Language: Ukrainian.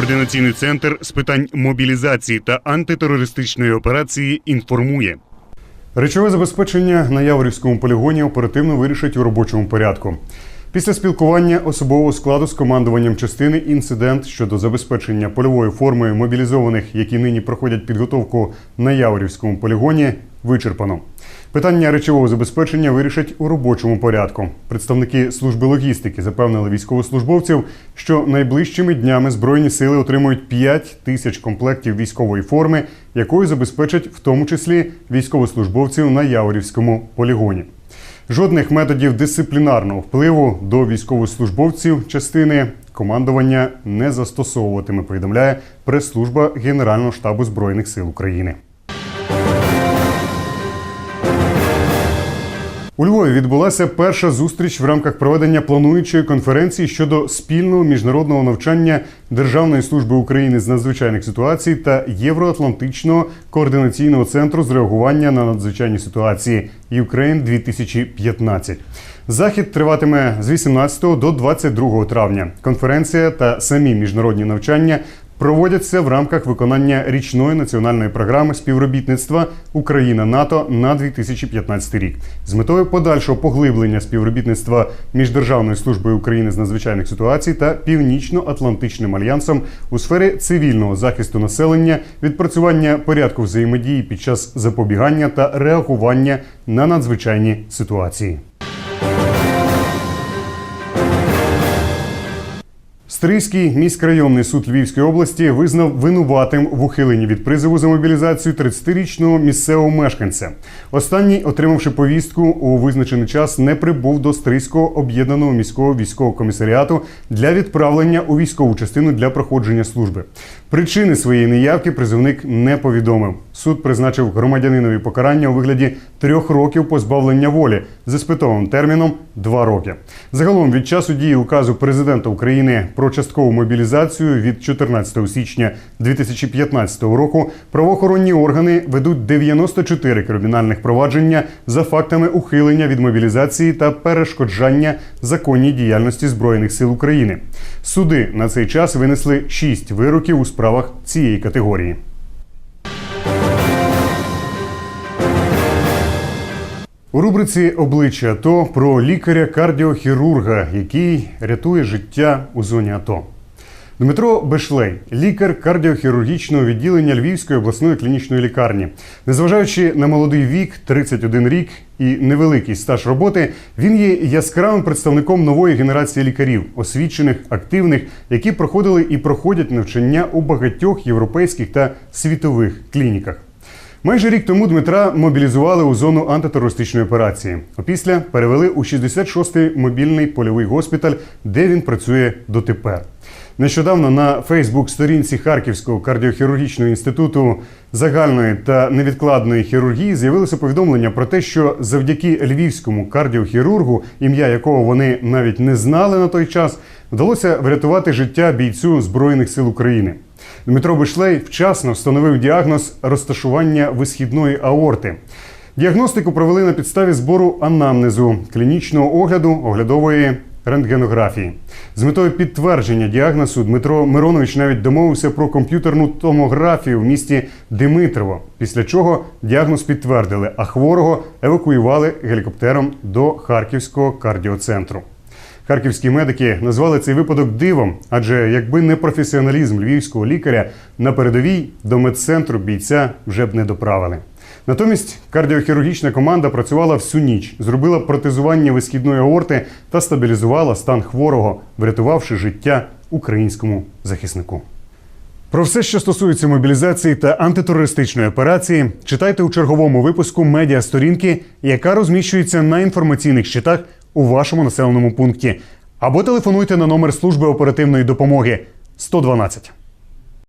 Координаційний центр з питань мобілізації та антитерористичної операції інформує. Речове забезпечення на Яворівському полігоні оперативно вирішать у робочому порядку. Після спілкування особового складу з командуванням частини інцидент щодо забезпечення польової форми мобілізованих, які нині проходять підготовку на Яворівському полігоні, вичерпано. Питання речового забезпечення вирішать у робочому порядку. Представники служби логістики запевнили військовослужбовців, що найближчими днями збройні сили отримують 5 тисяч комплектів військової форми, якою забезпечать в тому числі військовослужбовців на Яворівському полігоні. Жодних методів дисциплінарного впливу до військовослужбовців частини командування не застосовуватиме. Повідомляє прес-служба Генерального штабу збройних сил України. У Львові відбулася перша зустріч в рамках проведення плануючої конференції щодо спільного міжнародного навчання Державної служби України з надзвичайних ситуацій та Євроатлантичного координаційного центру з реагування на надзвичайні ситуації Ukraine 2015 Захід триватиме з 18 до 22 травня. Конференція та самі міжнародні навчання проводяться в рамках виконання річної національної програми співробітництва Україна НАТО на 2015 рік з метою подальшого поглиблення співробітництва між Державною службою України з надзвичайних ситуацій та Північно-Атлантичним альянсом у сфері цивільного захисту населення, відпрацювання порядку взаємодії під час запобігання та реагування на надзвичайні ситуації. Стрийський міськрайонний суд Львівської області визнав винуватим в ухиленні від призову за мобілізацію 30-річного місцевого мешканця. Останній, отримавши повістку у визначений час, не прибув до Стрийського об'єднаного міського військового комісаріату для відправлення у військову частину для проходження служби. Причини своєї неявки призовник не повідомив. Суд призначив громадянинові покарання у вигляді трьох років позбавлення волі з іспитовим терміном два роки. Загалом від часу дії указу президента України про часткову мобілізацію від 14 січня 2015 року правоохоронні органи ведуть 94 кримінальних провадження за фактами ухилення від мобілізації та перешкоджання законній діяльності збройних сил України. Суди на цей час винесли 6 вироків у справах цієї категорії. У рубриці обличчя АТО про лікаря-кардіохірурга, який рятує життя у зоні АТО. Дмитро Бешлей, лікар кардіохірургічного відділення Львівської обласної клінічної лікарні. Незважаючи на молодий вік, 31 рік і невеликий стаж роботи, він є яскравим представником нової генерації лікарів, освічених, активних, які проходили і проходять навчання у багатьох європейських та світових клініках. Майже рік тому Дмитра мобілізували у зону антитерористичної операції. Опісля перевели у 66-й мобільний польовий госпіталь, де він працює дотепер. Нещодавно на Фейсбук-сторінці Харківського кардіохірургічного інституту загальної та невідкладної хірургії з'явилося повідомлення про те, що завдяки львівському кардіохірургу, ім'я якого вони навіть не знали на той час, вдалося врятувати життя бійцю Збройних сил України. Дмитро Бишлей вчасно встановив діагноз розташування висхідної аорти. Діагностику провели на підставі збору анамнезу, клінічного огляду, оглядової рентгенографії. З метою підтвердження діагнозу Дмитро Миронович навіть домовився про комп'ютерну томографію в місті Димитрово. Після чого діагноз підтвердили, а хворого евакуювали гелікоптером до Харківського кардіоцентру. Харківські медики назвали цей випадок дивом, адже якби не професіоналізм львівського лікаря на передовій до медцентру бійця вже б не доправили. Натомість кардіохірургічна команда працювала всю ніч, зробила протезування висхідної аорти та стабілізувала стан хворого, врятувавши життя українському захиснику. Про все, що стосується мобілізації та антитерористичної операції, читайте у черговому випуску медіа сторінки, яка розміщується на інформаційних щитах у вашому населеному пункті, або телефонуйте на номер служби оперативної допомоги 112.